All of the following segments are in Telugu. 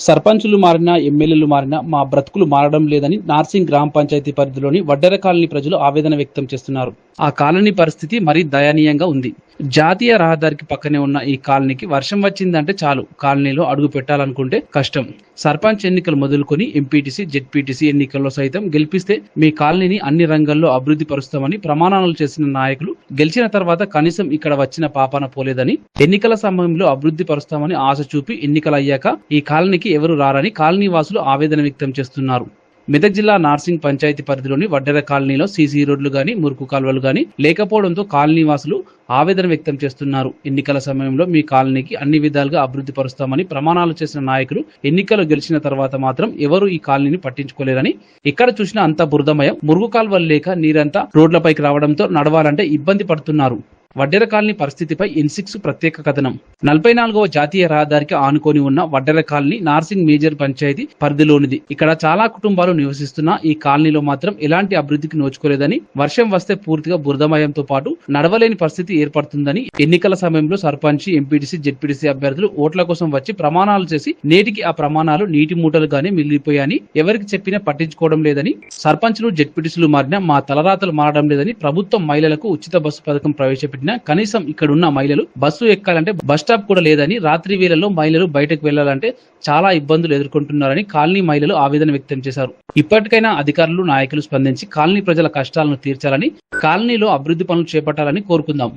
సర్పంచులు మారినా ఎమ్మెల్యేలు మారినా మా బ్రతుకులు మారడం లేదని నార్సింగ్ గ్రామ పంచాయతీ పరిధిలోని వడ్డెర కాలనీ ప్రజలు ఆవేదన వ్యక్తం చేస్తున్నారు. ఆ కాలనీ పరిస్థితి మరీ దయనీయంగా ఉంది. జాతీయ రహదారికి పక్కనే ఉన్న ఈ కాలనీకి వర్షం వచ్చిందంటే చాలు. కాలనీలో అడుగు పెట్టాలనుకుంటే కష్టం. సర్పంచ్ ఎన్నికలు మొదలుకొని ఎంపీటీసీ జెడ్పీటీసీ ఎన్నికల్లో సైతం గెలిపిస్తే మీ కాలనీని అన్ని రంగాల్లో అభివృద్ధి పరుస్తామని ప్రమాణాలు చేసిన నాయకులు గెలిచిన తర్వాత కనీసం ఇక్కడ వచ్చిన పాపాన పోలేదని ఎన్నికల సమయంలో అభివృద్ధి పరుస్తామని ఆశ చూపి ఎన్నికలయ్యాక ఈ కాలనీకి ఎవరు రారని కాలనీ వాసులు ఆవేదన వ్యక్తం చేస్తున్నారు. మెదక్ జిల్లా నార్సింగ్ పంచాయతీ పరిధిలోని వడ్డెర కాలనీలో సీసీ రోడ్లు గాని మురుకు కాలువలు గాని లేకపోవడంతో కాలనీ వాసులు ఆవేదన వ్యక్తం చేస్తున్నారు. ఎన్నికల సమయంలో మీ కాలనీకి అన్ని విధాలుగా అభివృద్ధి పరుస్తామని ప్రమాణాలు చేసిన నాయకులు ఎన్నికలు గెలిచిన తర్వాత మాత్రం ఎవరు ఈ కాలనీని పట్టించుకోలేరని ఎక్కడ చూసినా అంతా బురదమయం మురుగు కాలువలు లేక నీరంతా రోడ్లపైకి రావడంతో నడవాలంటే ఇబ్బంది పడుతున్నారు. వడ్డెర కాలనీ పరిస్థితిపై ఇన్సిక్స్ ప్రత్యేక కథనం. నలభై నాలుగవ జాతీయ రహదారికి ఆనుకొని ఉన్న వడ్డెర కాలనీ నార్సింగ్ మేజర్ పంచాయతీ పరిధిలోనిది. ఇక్కడ చాలా కుటుంబాలు నివసిస్తున్న ఈ కాలనీలో మాత్రం ఎలాంటి అభివృద్ధికి నోచుకోలేదని వర్షం వస్తే పూర్తిగా బురదమయంతో పాటు నడవలేని పరిస్థితి ఏర్పడుతుందని ఎన్నికల సమయంలో సర్పంచ్ ఎంపీటీసీ జెడ్పీటీసీ అభ్యర్థులు ఓట్ల కోసం వచ్చి ప్రమాణాలు చేసి నేటికి ఆ ప్రమాణాలు నీటి మూటలుగానే మిగిలిపోయాయని ఎవరికి చెప్పినా పట్టించుకోవడం లేదని సర్పంచ్లు జెడ్పీటీసీలు మారినా మా తలరాతలు మారడం లేదని ప్రభుత్వం మహిళలకు ఉచిత బస్సు పథకం ప్రవేశపెట్టి ప్రవేశపెట్టినా కనీసం ఇక్కడున్న మహిళలు బస్సు ఎక్కాలంటే బస్ స్టాప్ కూడా లేదని రాత్రి వేళల్లో మహిళలు బయటకు వెళ్ళాలంటే చాలా ఇబ్బందులు ఎదుర్కొంటున్నారని కాలనీ మహిళలు ఆవేదన వ్యక్తం చేశారు. ఇప్పటికైనా అధికారులు నాయకులు స్పందించి కాలనీ ప్రజల కష్టాలను తీర్చాలని కాలనీలో అభివృద్ధి పనులు చేపట్టాలని కోరుకుందాం.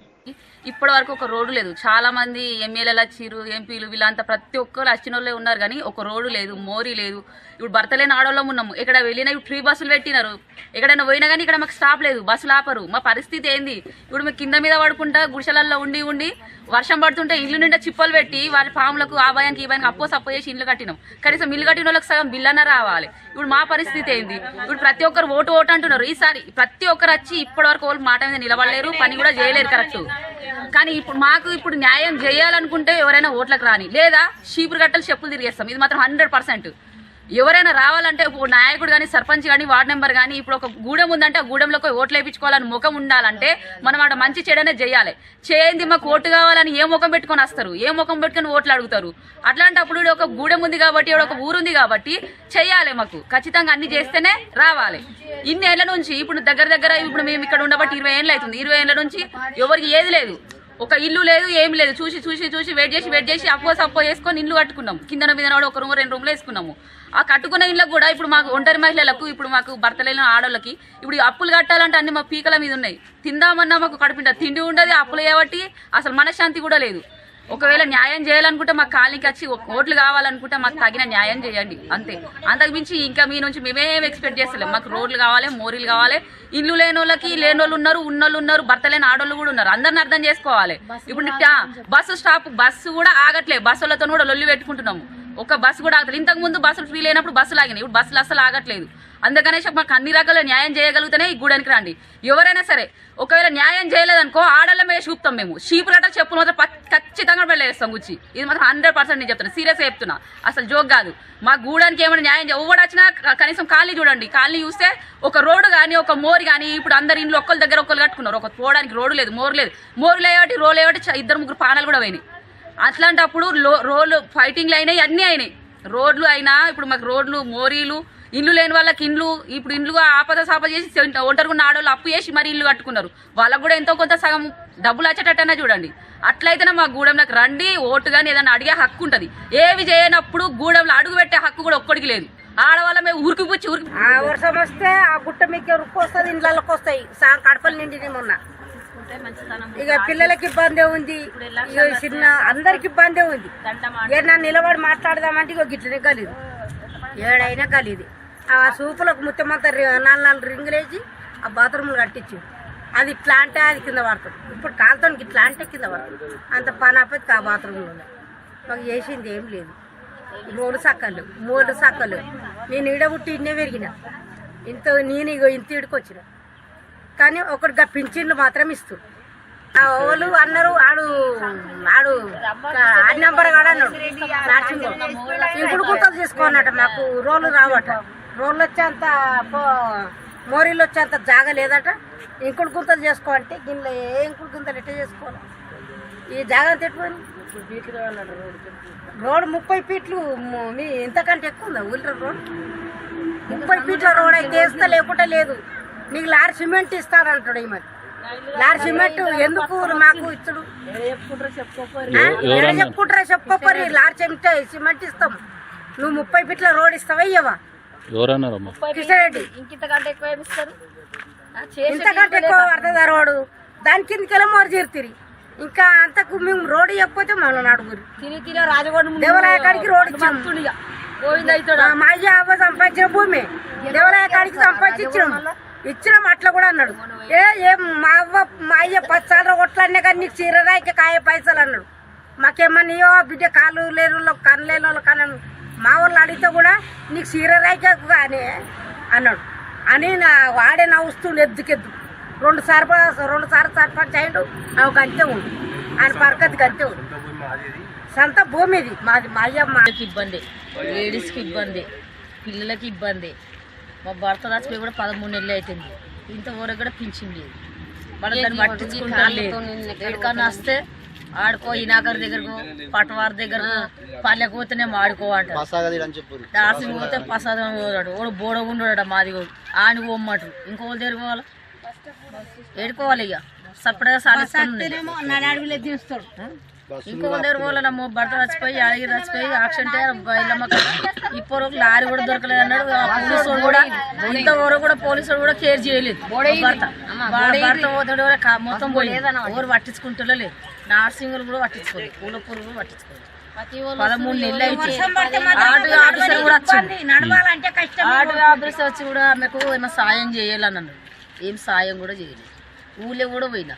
ఇప్పటి వరకు ఒక రోడ్డు లేదు. చాలా మంది ఎమ్మెల్యేలు వచ్చిర్రు ఎంపీలు వీళ్ళంతా ప్రతి ఒక్కరు వచ్చిన వాళ్ళే ఉన్నారు కానీ ఒక రోడ్డు లేదు మోరీ లేదు. ఇప్పుడు భర్త లేని ఆడోళ్ళం ఉన్నాము. ఇక్కడ వెళ్ళినా ఇప్పుడు ఫ్రీ బస్సులు పెట్టినారు. ఎక్కడైనా పోయినా కానీ ఇక్కడ మాకు స్టాప్ లేదు. బస్సులు ఆపరు. మా పరిస్థితి ఏంది? ఇప్పుడు మేము కింద మీద పడుకుంటా గుడిసెలల్లో ఉండి ఉండి వర్షం పడుతుంటే ఇల్లు నిండా చిప్పలు పెట్టి వాళ్ళ పాములకు ఆ భయానికి ఈ భయానికి అప్పో సప్పో చేసి ఇల్లు కట్టినాం. కనీసం ఇల్లు కట్టిన వాళ్ళకి సగం బిల్లన రావాలి. ఇప్పుడు మా పరిస్థితి ఏంది? ఇప్పుడు ప్రతి ఒక్కరు ఓటు ఓటు అంటున్నారు. ఈసారి ప్రతి ఒక్కరు వచ్చి ఇప్పటి వరకు వాళ్ళు మాట మీద నిలబడలేరు పని కూడా చేయలేరు కరెక్ట్. కానీ ఇప్పుడు మాకు ఇప్పుడు న్యాయం చేయాలనుకుంటే ఎవరైనా ఓట్లకు రాని లేదా షీపురు గట్టలు చెప్పులు తిరిగేస్తాం. ఇది మాత్రం హండ్రెడ్ పర్సెంట్ ఎవరైనా రావాలంటే ఇప్పుడు నాయకుడు కానీ సర్పంచ్ కానీ వార్డు నెంబర్ కానీ ఇప్పుడు ఒక గూడెం ఉందంటే ఆ గూడెంలోకి ఓట్లు వేయించుకోవాలని ముఖం ఉండాలంటే మనం అక్కడ మంచి చెడనే చేయాలి. చేయండి మాకు ఓటు కావాలని ఏ ముఖం పెట్టుకొని వస్తారు? ఏ ముఖం పెట్టుకొని ఓట్లు అడుగుతారు? అట్లాంటప్పుడు ఒక గూడెం ఉంది కాబట్టి ఒక ఊరు ఉంది కాబట్టి చెయ్యాలి మాకు. ఖచ్చితంగా అన్ని చేస్తేనే రావాలి. ఇన్ని ఏళ్ళ నుంచి ఇప్పుడు దగ్గర దగ్గర ఇప్పుడు మేము ఇక్కడ ఉండబట్టి ఇరవై ఏళ్ళు అవుతుంది. ఇరవై ఏళ్ళ నుంచి ఎవరికి ఏది లేదు. ఒక ఇల్లు లేదు ఏం లేదు. చూసి చూసి చూసి వెయిట్ చేసి వెయిట్ చేసి అప్పో సప్పో వేసుకొని ఇల్లు కట్టుకున్నాం. కిందన మీద ఒక రూమ్ రెండు రూమ్లు వేసుకున్నాము. ఆ కట్టుకున్న ఇళ్ళకు కూడా ఇప్పుడు మాకు ఒంటరి మహిళలకు ఇప్పుడు మాకు భర్త లేని ఆడోళ్ళకి ఇప్పుడు అప్పులు కట్టాలంటే అన్ని మా పీకల మీద ఉన్నాయి. తిందామన్నా మాకు కడుపుంటారు తిండి ఉండదు అప్పులు కాబట్టి అసలు మనశ్శాంతి కూడా లేదు. ఒకవేళ న్యాయం చేయాలనుకుంటే మాకు కాలనీకి వచ్చి ఓట్లు కావాలనుకుంటే మాకు తగిన న్యాయం చేయండి అంతే. అంతకు మించి ఇంకా మీ నుంచి మేమేం ఎక్స్పెక్ట్ చేస్తలేం. మాకు రోడ్లు కావాలి మోరీలు కావాలి. ఇల్లు లేని వాళ్ళకి లేని వాళ్ళు ఉన్నారు ఉన్నోళ్ళు ఉన్నారు భర్త లేని ఆడోళ్ళు కూడా ఉన్నారు. అందరిని అర్థం చేసుకోవాలి. ఇప్పుడు బస్సు స్టాప్ బస్సు కూడా ఆగట్లే. బస్సులతో కూడా లొల్లి పెట్టుకుంటున్నాము. ఒక బస్సు కూడా ఆగట్లేదు ఇంతకు ముందు బస్సులు ఫ్రీ లేనప్పుడు బస్సులు ఆగినాయి. ఇప్పుడు బస్సులు అస్సలు ఆగట్లేదు. అందుకనే మాకు అన్ని రకాల న్యాయం చేయగలిగితేనే ఈ గూడానికి రండి. ఎవరైనా సరే ఒకవేళ న్యాయం చేయలేదనుకో ఆడళ్ళ మీద చూపుతాం మేము. షీపులట చెప్పులు మాత్రం ఖచ్చితంగా వెళ్ళేస్తాం గుచ్చి ఇది మాత్రం హండ్రెడ్ పర్సెంట్ నేను చెప్తున్నా. సీరియస్గా చెప్తున్నా. అసలు జోక్ కాదు. మా గూడానికి ఏమైనా న్యాయం చేయ ఎవడు వచ్చినా కనీసం కాలనీ చూడండి. కాలనీ చూస్తే ఒక రోడ్డు కానీ ఒక మోరు కానీ ఇప్పుడు అందరు ఇంట్లో ఒక్కరి దగ్గర ఒక్కరు కట్టుకున్నారు. ఒక పోవడానికి రోడ్డు లేదు మోరు లేదు. మోరు లేవటి రోడ్ లేవటి ఇద్దరు ముగ్గురు పానాలు కూడా పోయినాయి. అట్లాంటప్పుడు లో రోడ్లు ఫైటింగ్లు అయినాయి అన్నీ అయినాయి. రోడ్లు అయినా ఇప్పుడు మాకు రోడ్లు మోరీలు ఇల్లు లేని వాళ్ళకి ఇండ్లు ఇప్పుడు ఇండ్లు ఆపద సాపద చేసి ఒంటరిగా ఆడవాళ్ళు అప్పు చేసి మరి ఇల్లు కట్టుకున్నారు. వాళ్ళకు కూడా ఎంతో కొంత సగం డబ్బులు వచ్చేటట్టన్నా చూడండి. అట్లయితేనే మా గూడెంలోకి రండి ఓటు కానీ ఏదైనా అడిగే హక్కు ఉంటుంది. ఏవి చేయనప్పుడు గూడెంలో అడుగు పెట్టే హక్కు కూడా ఒక్కడికి లేదు. ఆడవాళ్ళ మేము ఉరికి పుచ్చి ఉరికి ఆ వర్షం వస్తే ఆ గుట్ట మీకు ఉరుకు వస్తుంది ఇండ్లకి వస్తాయి. కడపలు నిండి మొన్న. ఇక పిల్లలకి ఇబ్బంది ఉంది. చిన్న అందరికి ఇబ్బంది ఉంది. ఏదన్నా నిలబడి మాట్లాడదామంటే ఇక గిట్లనే గలీదు. ఏడైనా గలీది. ఆ సూపులకు ముత్తమంతా రి- నాలుగు నాలుగు రింగులు వేసి ఆ బాత్రూమ్లు కట్టించు. అది ఇట్లా అంటే అది కింద పడుతుంది ఇప్పుడు కాలుతో ఇట్లా అంటే కింద పడుతుంది అంత పని ఆపేది ఆ బాత్రూంలో ఉన్నాయి మాకు చేసింది ఏం లేదు. మూడు సక్కలు మూడు సక్కలు. నేను ఈడబుట్టి ఇన్నే పెరిగిన. ఇంత నేను ఇగో ఇంత ఈడుకొచ్చిన కానీ ఒకటి పింఛన్లు మాత్రం ఇస్తూ. ఆ అన్నారు ఆడు ఆడు ఆడి నెంబర్ కాడ అన్నాడు. నర్సింగ్ ఇప్పుడు గుంతలు తీసుకోనట మాకు రోలు రావట. రోడ్లు వచ్చేంత మోరీలు వచ్చేంత జాగ లేదట. ఇంకుడు గుంతలు చేసుకో అంటే దీనిలో ఏ ఇంకుడు గుంతలు ఎట్లా చేసుకోవాలి ఈ జాగ్రత్త పెట్టుకొని రోడ్ ముప్పై ఫీట్లు ము- ఇంతకంటే ఎక్కువ ఉందా ఊళ్ళో రోడ్? ముప్పై ఫీట్ల రోడ్ అయితే వేస్తా లేకుంటే లేదు. నీకు లారీ సిమెంట్ ఇస్తారంటాడు ఈ మరి. లారీ సిమెంట్ ఎందుకు మాకు ఇచ్చుడు? చెప్పుకుంటారా చెప్పుకోపరి లారీ సిమెంట్ సిమెంట్ ఇస్తాం. నువ్వు ముప్పై ఫీట్ల రోడ్ ఇస్తావా ఇయ్యవా? ఎవరన్నారమ్మా ఇంకింతకంటే ఎక్కువ ఏమిస్తారు ఇంతకంటే ఎక్కువ పడుతుంది ఆ రోడ్డు దాని కిందకెళ్ళి మోరు చేరుతుంది ఇంకా అంతకు మేము రోడ్డు మమ్మల్ని అడుగురు తిని తిని రాజగొండ దేవాలయ కాడికి రోడ్డు గోవింద అవుతాడు? మా అయ్య అవ్వ సంపాదించిన భూమి. దేవాలయ కాడికి సంపాదించి ఇచ్చినాం. ఇచ్చినాం అట్లా కూడా అన్నాడు. ఏ ఏం మా అవ్వ మా అయ్య పది సార్లు కొట్లాడినా కానీ నీకు చీరరాయికి కాయ పైసలు అన్నాడు. మాకేమన్నా బిడ్డ? కాళ్ళు లేని వాళ్ళకి కన్ను లేని వాళ్ళకి అన్నాను మా వాళ్ళు అడిగితే కూడా నీకు చీరరాయికే కానీ అన్నాడు. అని నా వాడే నవ్వుస్తుండు ఎద్దుకెద్దు. రెండు సార్లు రెండు సార్లు సర్పంచ్ అయ్యిండు అవి గంతే ఉండు ఆయన పరకతి గంతే ఉండు సొంత భూమి ఇది మాది మా అయ్య మా పిల్లలకి ఇబ్బంది. లేడీస్కి ఇబ్బంది. పిల్లలకి ఇబ్బంది. మా భర్త దాచిపోయి కూడా పదమూడు నెలలు అవుతుంది ఇంతవరకు కూడా పింఛన్ లేదు. వాళ్ళు దాన్ని పట్టించుకుంటారు లేదు. ఎక్కడికన్నా వస్తే ఆడుకో ఇనాకర్ దగ్గరకు పటవారి దగ్గరకు పల్లెకు పోతేనే ఆడుకో అంటారు డార్సింగ్ పోతే ప్రసాదం పోతాడు. ఓడు బోడగుండు మాది ఆని పోమ్మటు ఇంకో దగ్గర పోవాలి? ఏడుకోవాలి ఇక. సపరేట్గా దించుతాడు. ఇంకో దగ్గర పోలేనమ్మో భర్త చచ్చిపోయి అడిగి యాక్సిడెంట్ బయలమ్మక ఇప్పుడు లారీ కూడా దొరకలేదు అన్నాడు. పోలీసు కూడా ఇంతవరకు కూడా పోలీసు కూడా కేర్ చేయలేదు. భర్త. భర్త పోతాడు మొత్తం పోయింది. ఎవరు పట్టించుకుంటూ లేదు. నార్సింగులు కూడా పట్టించుకోలేదు. పూల పూలు కూడా పట్టించుకోలేదు. పదమూడు నెలలు ఆటో ఆఫీసర్ కూడా వచ్చింది. ఆటో ఆఫీసర్ వచ్చి కూడా ఆమెకు ఏమైనా సాయం చేయాలని అన్నాడు. ఏం సాయం కూడా చేయలేదు. ఊళ్ళో కూడా పోయినా.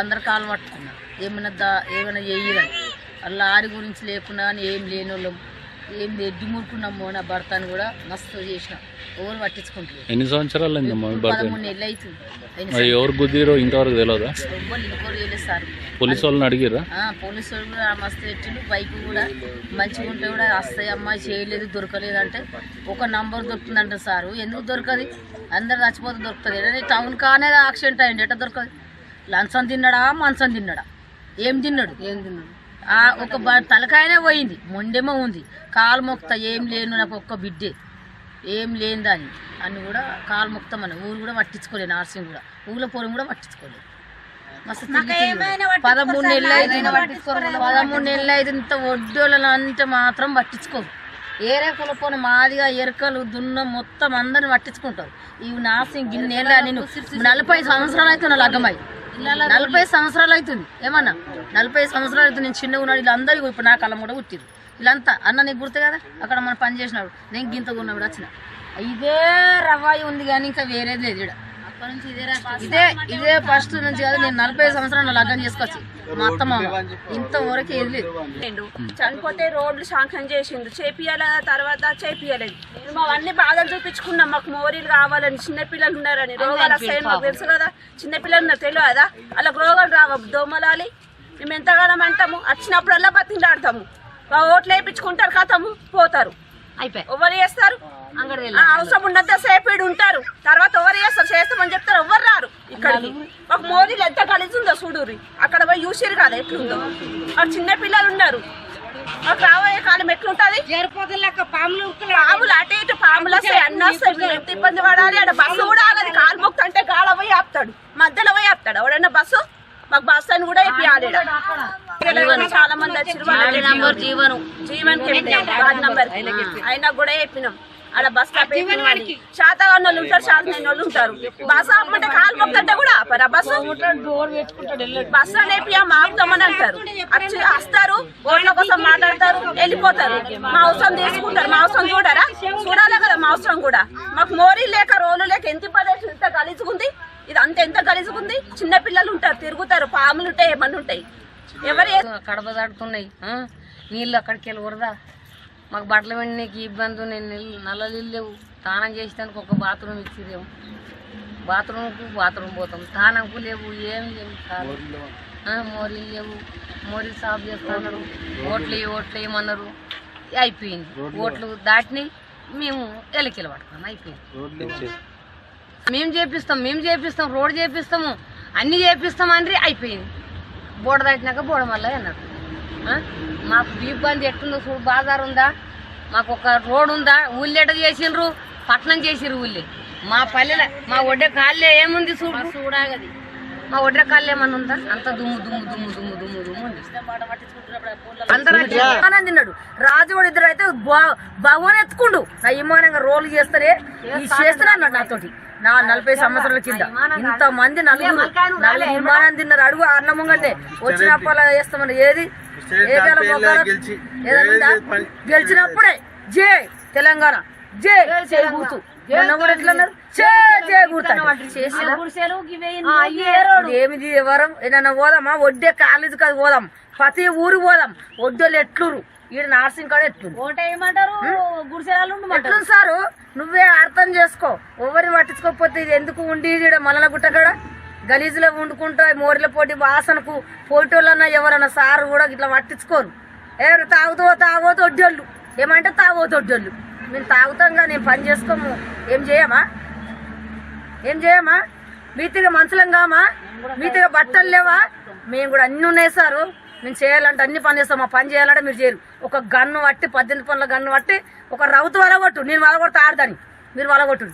అందరు కాలు పట్టుకున్నా. ఏమైనా దా ఏమైనా చేయదని లారీ గురించి లేకుండా ఏం లేని వాళ్ళం ఏం ఎడ్డి మురుకున్నాము నా భర్తను కూడా మస్తు చేసిన. ఎవరు పట్టించుకుంటలేదు. ఎన్ని సంవత్సరాలు పదమూడు నెలలు అవుతుంది మరి ఎవరు గుద్దిరో ఇంతవరకు తెలియదా ఎవ్వరు ఇంకోరు వెళ్ళేస్తారు పోలీసు వాళ్ళని అడిగిర్రా? ఆ, పోలీసు వాళ్ళు కూడా మస్తు పెట్టిండు బైక్ కూడా మంచిగా ఉంటే కూడా వస్తాయి అమ్మాయి చేయలేదు దొరకలేదు అంటే ఒక నంబర్ దొరుకుతుందంట సారు. ఎందుకు దొరకదు? అందరు చచ్చిపోతే దొరుకుతుంది. ఏదైనా టౌన్ కానే యాక్సిడెంట్ అయ్యింది ఎట్లా దొరకదు? లంచం తిన్నాడా మంచం తిన్నాడా? ఏం తిన్నాడు? ఏం తిన్నాడు? ఒక తలకాయనే పోయింది. మొండేమో ఉంది. కాలు మొక్త ఏం లేను నాకు ఒక్క బిడ్డే. ఏం లేని దాన్ని అని కూడా కాలు మొక్తామని ఊరు కూడా పట్టించుకోలేదు నార్సింగ్ కూడా. ఊళ్ళో పొలం కూడా పట్టించుకోలేదు. మస్తు పదమూడు నెలలు అయితే పదమూడు నెలలు అయితే ఇంత వడ్డోళ్ళని అంటే మాత్రం పట్టించుకోరు. ఏరే కులపోని మాదిగా ఎరకలు దున్న మొత్తం అందరిని పట్టించుకుంటారు. ఇవి నాసింగ్ గిన్నెల నేను నలభై సంవత్సరాలు అవుతున్నా లగ్గమై నలభై సంవత్సరాలు అవుతుంది. ఏమన్నా? నలభై సంవత్సరాలు అవుతుంది. నేను చిన్నగా ఉన్నాడు. వీళ్ళందరూ ఇప్పుడు నా కళ్ళ కూడా పుట్టిరు వీళ్ళంతా అన్న నీకు గుర్తు కదా? అక్కడ మనం పని చేసినాడు నేను గింత ఉన్నప్పుడు వచ్చిన. ఇదే రవాయి ఉంది కానీ ఇంకా వేరేది లేదు ఇక్కడ ఇదే ఇదే ఫస్ట్ నుంచి కాదు నేను నలభై సంవత్సరాలు లగ్నం చేసుకోవచ్చు. మా అత్త మామ. ఇంతవరకు ఏది లేదు. చేసిండు. చనిపోతే రోడ్లు శాంక్షన్ చేసిండు. చేపియాల తర్వాత చేపియలేదు. మేము అవన్నీ బాధలు చూపించుకున్నాం. మాకు మోరీలు కావాలని చిన్నపిల్లలు ఉన్నారని. రోగాలు వస్తాయని మాకు తెలుసు కదా. చిన్నపిల్లలు ఉన్నారు తెలియదా? అలా రోగాలు రావ దోమలాలి. మేము ఎంతగానో అంటాము? వచ్చినప్పుడల్లా బతిలాడతాము ఓట్లు వేయించుకుంటారు కథము. పోతారు. అయిపోయి ఎవరు చేస్తారు? అవసరం ఉన్నంత సేపు ఈడు ఉంటారు. తర్వాత ఎవరు చేస్తారు? చేస్తామని చెప్తారు. ఎవరు రారు ఇక్కడికి. ఒక మోరీలు ఎంత కలిసి ఉందో చూడురి అక్కడ పోయి చూసిరు కదా ఎట్లుందో. ఆ చిన్న పిల్లలు ఉన్నారు. మాకు రాబోయే కాలం ఎట్లుంటది? పాములు అటు ఇటు పాములు వస్తాయి అన్ని వస్తాయి. ఎంత ఇబ్బంది పడాలి? అక్కడ బస్సు కూడా ఆగదు. కాలు మొక్త అంటే గాల పోయి ఆపుతాడు. మధ్యలో పోయి ఆపుతాడు. ఎవడన్నా బస్సు? మాకు బస్సు అని కూడా ఇప్పియాలి ఈడ. చాలా మంది వచ్చారు నంబర్ జీవనం జీవన్. వార్డ్ నంబర్ అయినా కూడా చెప్పినాం. ఆడ బస్ స్టాప్ శాతగా వాళ్ళు ఉంటారు శాతం వాళ్ళు ఉంటారు బస్ ఆపమంటే కాలు మొక్కంటే కూడా ఆపరా బస్సు? బస్సు అనేపి ఆపుతామని అంటారు. వచ్చి వస్తారు ఓట్ల కోసం మాట్లాడతారు వెళ్ళిపోతారు. మా అవసరం తీసుకుంటారు మా అవసరం చూడరా? చూడాలి కదా మా అవసరం కూడా? మాకు మోరీ లేక రోలు లేక ఎంత పడేసి ఇంత గలీజుకుంది ఇది అంత ఎంత గలీజుకుంది చిన్న పిల్లలు ఉంటారు తిరుగుతారు పాములు ఉంటాయి ఏమన్నా ఉంటాయి ఎవరు కడప దాటుతున్నాయి? నీళ్ళు అక్కడికి వెళ్ళి వరదా? మాకు బట్టలు వెండికి ఇబ్బంది నీళ్ళు నల్ల నీళ్ళు లేవు. స్నానం చేసేదానికి ఒక బాత్రూమ్ ఇచ్చిరేమో బాత్రూమ్కు బాత్రూమ్ పోతాం. స్నానంకు లేవు ఏం లేవు. మోరీలు లేవు. మోరీలు సాఫ్ చేస్తున్నారు. ఓట్లు ఓట్లు వేయమన్నారు అయిపోయింది. ఓట్లు దాటినాయి. మేము ఎలకెళ్ళి పట్టుకున్నాం అయిపోయింది. మేము చేపిస్తాం మేము చేపిస్తాం రోడ్ చేపిస్తాము అన్ని చేపిస్తాం అని అయిపోయింది. బోడ దాటినాక బోడ మళ్ళీ అన్నారు. మాకు ఇబ్బంది ఎట్టుందో చూడు బాజార్ ఉందా? మాకు ఒక రోడ్ ఉందా? ఊళ్ళో చేసిండ్రు? పట్నం చేసిర్రు ఊళ్ళే. మా పల్లెల మా ఒడ్డే కాళ్ళే ఏముంది చూడు? చూడాగది మా ఒడ్డే కాళ్ళు ఏమన్నా ఉందా? అంత దుమ్ము దుమ్ము దుమ్ము దుమ్ము దుమ్ము దుమ్ము అందరూ ఆనంద్ తిన్నాడు. రాజు కూడా ఇద్దరు అయితే భగవాన్ ఎత్తుకుండు. నా విమానంగా రోల్ చేస్తారే ఈ చేస్తున్నా అన్నాడు నాతోటి. నా నలభై సంవత్సరాల కింద. ఇంత మంది నలుగురు నలుగురు విమానం తిన్నారు. అడుగు అన్నముంగంటే వచ్చిన అప్పాల చేస్తామని. ఏది? ఏదైనా? గెలిచినప్పుడే. జే తెలంగాణ. జే జే గుర్తు మొన్న ఏమిది ఎవరం? ఏదైనా పోదామా? వడ్డే కాలేజీ కాదు పోదాం. ప్రతి ఊరు పోదాం. వడ్డోళ్ళు ఎట్లురు ఈడ నార్సింగ్ కాడ ఎట్లు ఎట్లు సారు? నువ్వే అర్థం చేసుకో. ఎవరిని పట్టించుకోకపోతే ఇది ఎందుకు ఉండి ఈడ మలన గుట్ట కాడ? గలీజులో వండుకుంటా మోరిల పోటీ వాసనకు పోటోళ్ళన్నా ఎవరన్నా సారు కూడా ఇట్లా పట్టించుకోరు. ఎవరు తాగుతో తాగోతో వడ్డోళ్ళు ఏమంటే తాగోతో వడ్డోళ్ళు మేము తాగుతాం కానీ నేను పని చేసుకోము. ఏం చేయమా? ఏం చేయమా మీతిగా మనుషులం కామా మీతిగా బట్టలు లేవా? మేము కూడా అన్ని ఉన్నాయి సారు. మేము చేయాలంటే అన్ని పని చేస్తాం. మా పని చేయాలంటే మీరు చేయరు. ఒక గన్ను పట్టి పద్దెనిమిది పనుల గన్ను పట్టి ఒక రౌతు వలగొట్టు. నేను వలగొడతా ఆడదాని మీరు వలగొట్టు